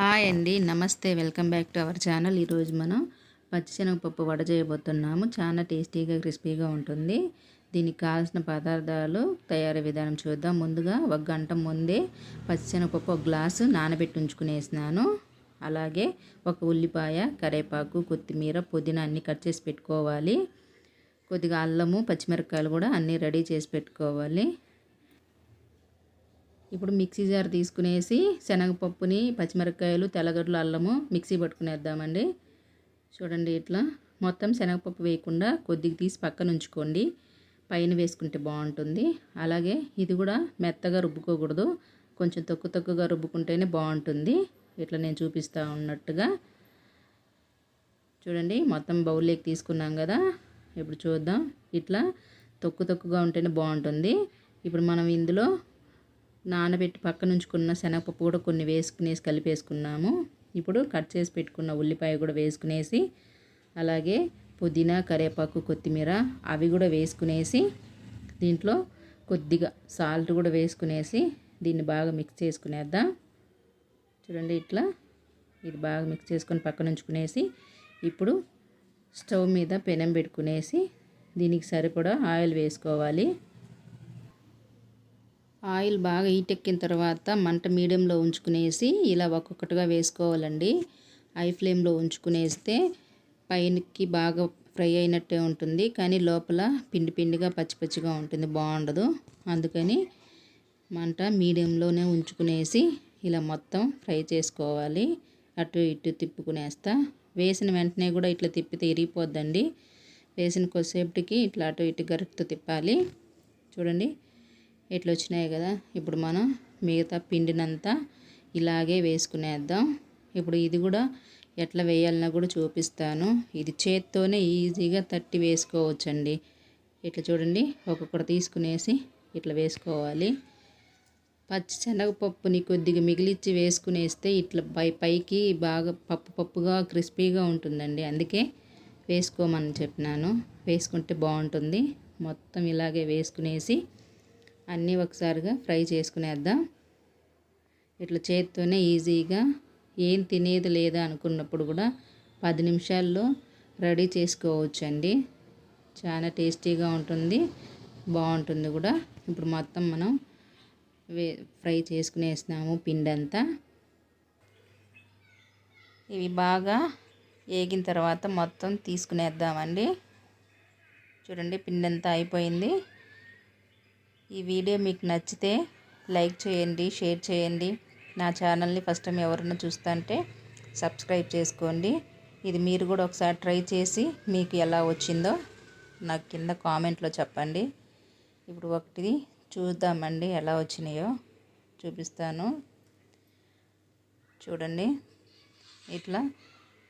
Hi అండి. నమస్తే. Welcome back to our channel. ఈరోజు మనం పచ్చిశనగపప్పు వడ చేయబోతున్నాము. చాలా టేస్టీగా క్రిస్పీగా ఉంటుంది. దీనికి కావాల్సిన పదార్థాలు తయారీ విధానం చూద్దాం. ముందుగా ఒక గంట ముందే పచ్చిశనగపప్పు ఒక గ్లాసు నానబెట్టి ఉంచుకునేసినాను. అలాగే ఒక ఉల్లిపాయ కరేపాకు కొత్తిమీర పుదీనా అన్నీ కట్ చేసి పెట్టుకోవాలి. కొద్దిగా అల్లము పచ్చిమిరపకాయలు కూడా అన్నీ రెడీ చేసి పెట్టుకోవాలి. ఇప్పుడు మిక్సీ జార్ తీసుకునేసి శనగపప్పుని పచ్చిమిరపకాయలు తెల్లగడ్డలు అల్లము మిక్సీ పట్టుకునేద్దామండి. చూడండి ఇట్లా. మొత్తం శనగపప్పు వేయకుండా కొద్దిగా తీసి పక్కన ఉంచుకోండి. పైన వేసుకుంటే బాగుంటుంది. అలాగే ఇది కూడా మెత్తగా రుబ్బుకోకూడదు. కొంచెం తక్కువ తక్కువగా రుబ్బుకుంటేనే బాగుంటుంది. ఇట్లా నేను చూపిస్తూ ఉన్నట్టుగా. చూడండి మొత్తం బౌల్లోకి తీసుకున్నాం కదా. ఇప్పుడు చూద్దాం. ఇట్లా తక్కువ తక్కువగా ఉంటేనే బాగుంటుంది. ఇప్పుడు మనం ఇందులో నానబెట్టి పక్కన ఉంచుకున్న శనగపప్పు కూడా కొన్ని వేసుకునేసి కలిపేసుకున్నాము. ఇప్పుడు కట్ చేసి పెట్టుకున్న ఉల్లిపాయ కూడా వేసుకునేసి అలాగే పుదీనా కరివేపాకు కొత్తిమీర అవి కూడా వేసుకునేసి దీంట్లో కొద్దిగా సాల్ట్ కూడా వేసుకునేసి దీన్ని బాగా మిక్స్ చేసుకునేద్దాం. చూడండి ఇట్లా ఇది బాగా మిక్స్ చేసుకొని పక్కన ఉంచుకునేసి ఇప్పుడు స్టవ్ మీద పెనం పెట్టుకునేసి దీనికి సరిపడా ఆయిల్ వేసుకోవాలి. ఆయిల్ బాగా ఈటెక్కిన తర్వాత మంట మీడియంలో ఉంచుకునేసి ఇలా ఒక్కొక్కటిగా వేసుకోవాలండి. హై ఫ్లేమ్లో ఉంచుకునేస్తే పైనకి బాగా ఫ్రై అయినట్టే ఉంటుంది. కానీ లోపల పిండి పిండిగా పచ్చి పచ్చిగా ఉంటుంది. బాగుండదు. అందుకని మంట మీడియంలోనే ఉంచుకునేసి ఇలా మొత్తం ఫ్రై చేసుకోవాలి. అటు ఇటు తిప్పుకునేస్తా. వేసిన వెంటనే కూడా ఇట్లా తిప్పితే ఇరిగిపోద్దండి. వేసిన కొద్దిసేపటికి ఇట్లా అటు ఇటు గరిటతో తిప్పాలి. చూడండి. ఇట్లా వచ్చినాయి కదా ఇప్పుడు మనం మిగతా పిండినంతా ఇలాగే వేసుకునేద్దాం. ఇప్పుడు ఇది కూడా ఎట్లా వేయాలన్నా కూడా చూపిస్తాను. ఇది చేత్తోనే ఈజీగా తట్టి వేసుకోవచ్చండి. ఇట్లా చూడండి ఒక్కొక్కటి తీసుకునేసి ఇట్లా వేసుకోవాలి. పచ్చి శనగపప్పుని కొద్దిగా మిగిలిచ్చి వేసుకునేస్తే ఇట్లా పై పైకి బాగా పప్పు పప్పుగా క్రిస్పీగా ఉంటుందండి. అందుకే వేసుకోమని చెప్పినాను. వేసుకుంటే బాగుంటుంది. మొత్తం ఇలాగే వేసుకునేసి అన్నీ ఒకసారిగా ఫ్రై చేసుకునేద్దాం. ఇట్లా చేత్తోనే ఈజీగా ఏం తినేది లేదా అనుకున్నప్పుడు కూడా పది నిమిషాల్లో రెడీ చేసుకోవచ్చండి. చాలా టేస్టీగా ఉంటుంది బాగుంటుంది కూడా. ఇప్పుడు మొత్తం మనం వే ఫ్రై చేసుకునేసినాము పిండి అంతా ఇవి బాగా వేగిన తర్వాత మొత్తం తీసుకునేద్దామండి. చూడండి పిండి అంతా అయిపోయింది. ఈ వీడియో మీకు నచ్చితే లైక్ చేయండి షేర్ చేయండి. నా ఛానల్ని ఫస్ట్ టైం ఎవరైనా చూస్తుంటే సబ్స్క్రైబ్ చేసుకోండి. ఇది మీరు కూడా ఒకసారి ట్రై చేసి మీకు ఎలా వచ్చిందో నాకు కింద కామెంట్లో చెప్పండి. ఇప్పుడు ఒకటి చూద్దామండి ఎలా వచ్చినాయో చూపిస్తాను. చూడండి. ఇట్లా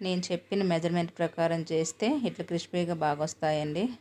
నేను చెప్పిన మెజర్మెంట్ ప్రకారం చేస్తే ఇట్లా క్రిస్పీగా బాగా వస్తాయండి.